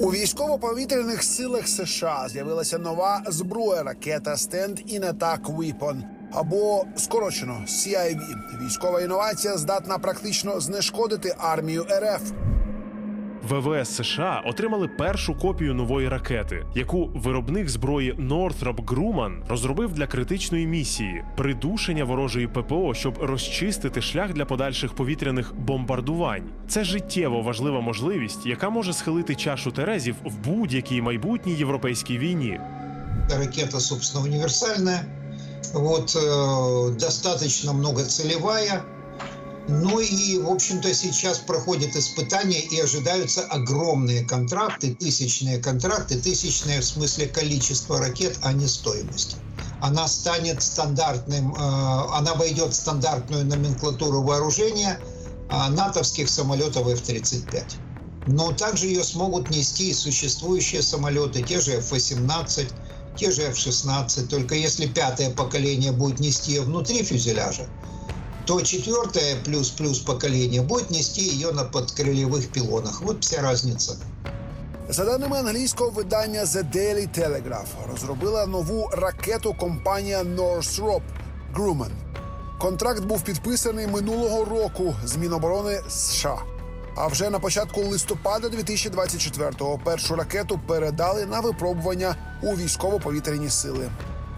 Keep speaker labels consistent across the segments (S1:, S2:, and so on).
S1: У військово-повітряних силах США з'явилася нова зброя ракета Stand-in Attack Weapon, або скорочено CIV. Військова інновація здатна практично знешкодити армію РФ.
S2: ВВС США отримали першу копію нової ракети, яку виробник зброї Northrop Grumman розробив для критичної місії придушення ворожої ППО, щоб розчистити шлях для подальших повітряних бомбардувань. Це життєво важлива можливість, яка може схилити чашу Терезів в будь-якій майбутній європейській війні.
S3: ракета, собственно, универсальная. Вот, э, достаточно многоцелевая. Ну и, в общем-то, сейчас проходят испытания и ожидаются огромные контракты, тысячные контракты, тысячные в смысле количества ракет, а не стоимость. Она станет стандартным, э, она войдет в стандартную номенклатуру вооружения э, натовских самолетов F-35. Но также ее смогут нести и существующие самолеты, те же F-18, те же F-16. Только если пятое поколение будет нести ее внутри фюзеляжа, то четвертое плюс-плюс поколение будет нести ее на подкрыльевых пилонах. Вот вся разница.
S1: За даними англійського видання The Daily Telegraph, розробила нову ракету компанія Northrop Grumman. Контракт був підписаний минулого року з Міноборони США. А вже на початку листопада 2024-го першу ракету передали на випробування у військово-повітряні сили.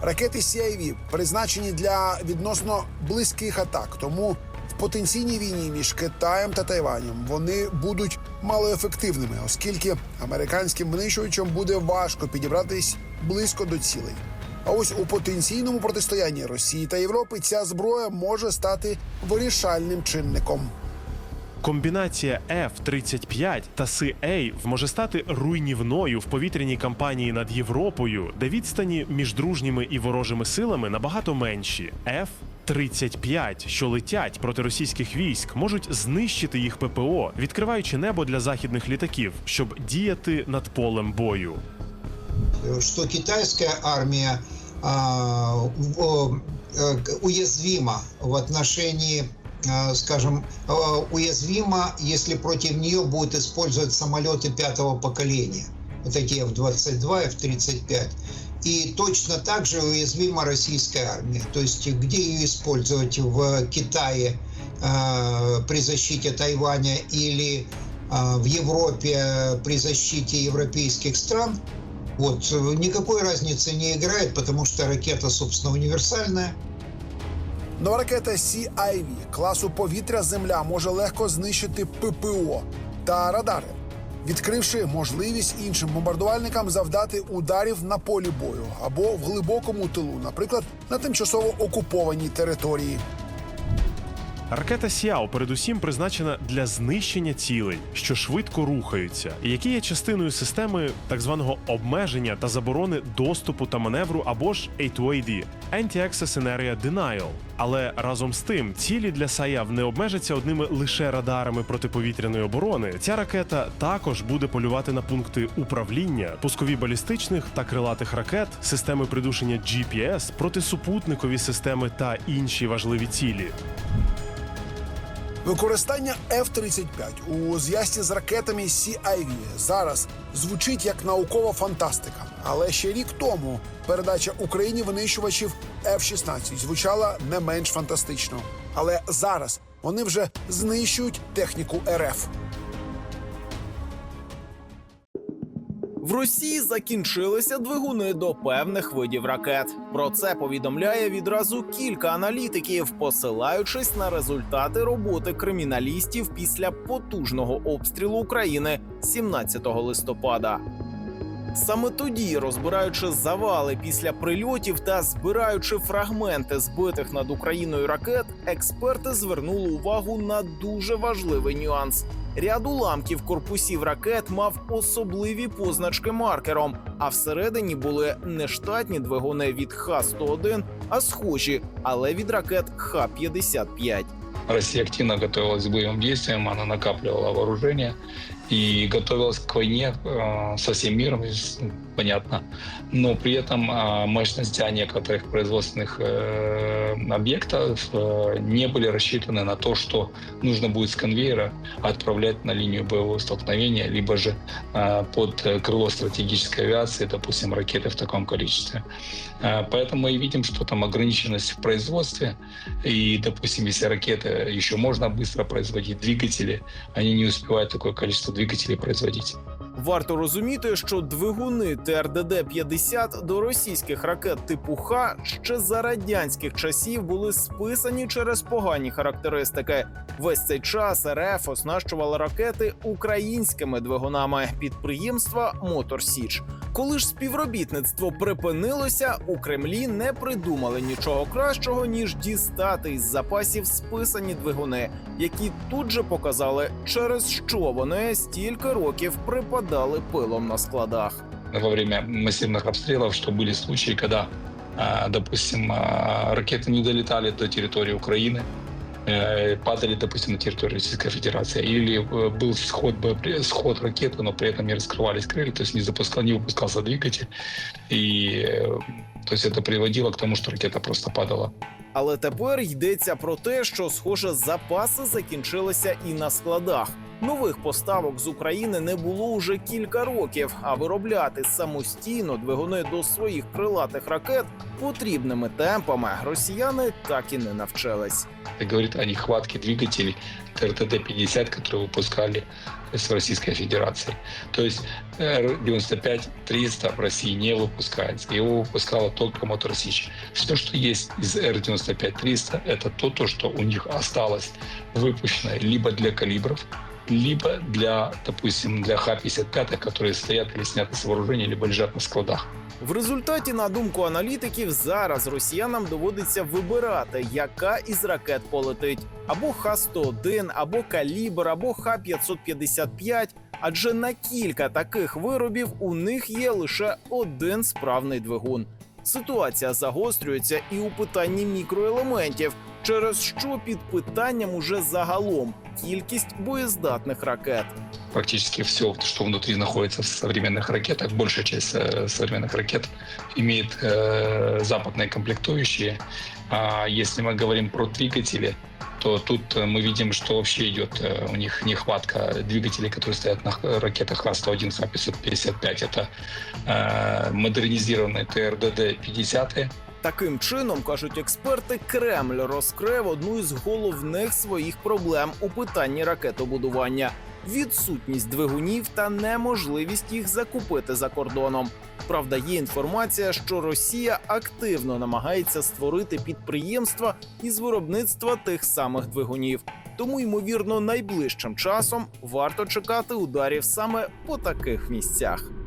S1: Ракети CIV призначені для відносно близьких атак, тому в потенційній війні між Китаєм та Тайванем вони будуть малоефективними, оскільки американським винищувачам буде важко підібратись близько до цілей. А ось у потенційному протистоянні Росії та Європи ця зброя може стати вирішальним чинником.
S2: Комбінація F-35 та Си-A може стати руйнівною в повітряній кампанії над Європою, де відстані між дружніми і ворожими силами набагато менші. F-35, що летять проти російських військ, можуть знищити їх ППО, відкриваючи небо для західних літаків, щоб діяти над полем бою.
S3: Что китайская армия а, э, уязвима в отношении скажем, а, уязвима, если против нее будут использовать самолеты пятого поколения. Вот эти F-22, F-35. И точно так же уязвима российская армия. То есть где ее использовать в Китае э, при защите Тайваня или э, в Европе при защите европейских стран, вот, э, никакой разницы не играет, потому что ракета, собственно, универсальная.
S1: Нова ракета CIV класу повітря-земля може легко знищити ППО та радари, відкривши можливість іншим бомбардувальникам завдати ударів на полі бою або в глибокому тилу, наприклад, на тимчасово окупованій території.
S2: Ракета Сяо передусім призначена для знищення цілей, що швидко рухаються, і які є частиною системи так званого обмеження та заборони доступу та маневру або ж A2AD – Anti-Access Area Denial. Але разом з тим, цілі для САЯВ не обмежаться одними лише радарами протиповітряної оборони. Ця ракета також буде полювати на пункти управління, пускові балістичних та крилатих ракет, системи придушення GPS, протисупутникові системи та інші важливі цілі.
S1: Використання F-35 у зв'язці з ракетами CIV зараз звучить як наукова фантастика. Але ще рік тому передача Україні винищувачів F-16 звучала не менш фантастично. Але зараз вони вже знищують техніку РФ.
S4: В Росії закінчилися двигуни до певних видів ракет. Про це повідомляє відразу кілька аналітиків, посилаючись на результати роботи криміналістів після потужного обстрілу України 17 листопада. Саме тоді, розбираючи завали після прильотів та збираючи фрагменти збитих над Україною ракет, експерти звернули увагу на дуже важливий нюанс. Ряд уламків корпусів ракет мав особливі позначки маркером, а всередині були не штатні двигуни від Х-101, а схожі, але від ракет Х-55.
S5: Россия активно готовилась к боевым действиям, она накапливала вооружение и готовилась к войне э, со всем миром, с- понятно. Но при этом э, мощности некоторых производственных э, объектов э, не были рассчитаны на то, что нужно будет с конвейера отправлять на линию боевого столкновения, либо же э, под крыло стратегической авиации, допустим, ракеты в таком количестве. Э, Поэтому мы и видим, что там ограниченность в производстве. И, допустим, если ракеты еще можно быстро производить, двигатели, они не успевают такое количество двигателей производить.
S4: Варто розуміти, що двигуни ТРДД-50 до російських ракет типу Х ще за радянських часів були списані через погані характеристики. Весь цей час РФ оснащувала ракети українськими двигунами підприємства Мотор Січ. Коли ж співробітництво припинилося, у Кремлі не придумали нічого кращого ніж дістати із запасів списані двигуни, які тут же показали, через що вони стільки років припадали пилом на складах.
S5: во время массивных обстрелов, что были случаи, когда, а, допустим, а, ракеты не долетали до территории Украины, э, падали, допустим, на территорию Российской Федерации, или э, был сход, боепри- сход ракеты, но при этом не раскрывались крылья, то есть не, запускал, не выпускался двигатель, и э, то есть это приводило к тому, что ракета просто падала.
S4: Але тепер йдеться про те, що, схоже, запаси закінчилися і на складах. Нових поставок з України не було уже кілька років, а виробляти самостійно двигуни до своїх крилатих ракет потрібними темпами росіяни так і не навчились.
S5: Это говорит о нехватке двигателей ТРТД-50, которые выпускали с Российской Федерации. То есть Р-95-300 в России не выпускается. Его выпускала только Мотор Сич. Все, что есть из Р-95-300, это то, то, что у них осталось выпущено либо для калибров, либо для, допустим, для Х-55, которые стоят или сняты с вооружения, либо лежат на складах.
S4: В результаті, на думку аналітиків, зараз росіянам доводиться вибирати, яка із ракет полетить: або Х-101, або Калібр, або Х-555. Адже на кілька таких виробів у них є лише один справний двигун. Ситуація загострюється і у питанні мікроелементів, через що під питанням уже загалом кількість боєздатних ракет.
S5: практически все, что внутри находится в современных ракетах, большая часть э, современных ракет имеет э, западные комплектующие. А если мы говорим про двигатели, то тут э, мы видим, что вообще идет э, у них нехватка двигателей, которые стоят на х- ракетах Х-101, Х-555. Это э, модернизированные ТРДД-50,
S4: Таким чином, кажуть експерти, Кремль розкрив одну із головних своїх проблем у питанні ракетобудування відсутність двигунів та неможливість їх закупити за кордоном. Правда, є інформація, що Росія активно намагається створити підприємства із виробництва тих самих двигунів. Тому, ймовірно, найближчим часом варто чекати ударів саме по таких місцях.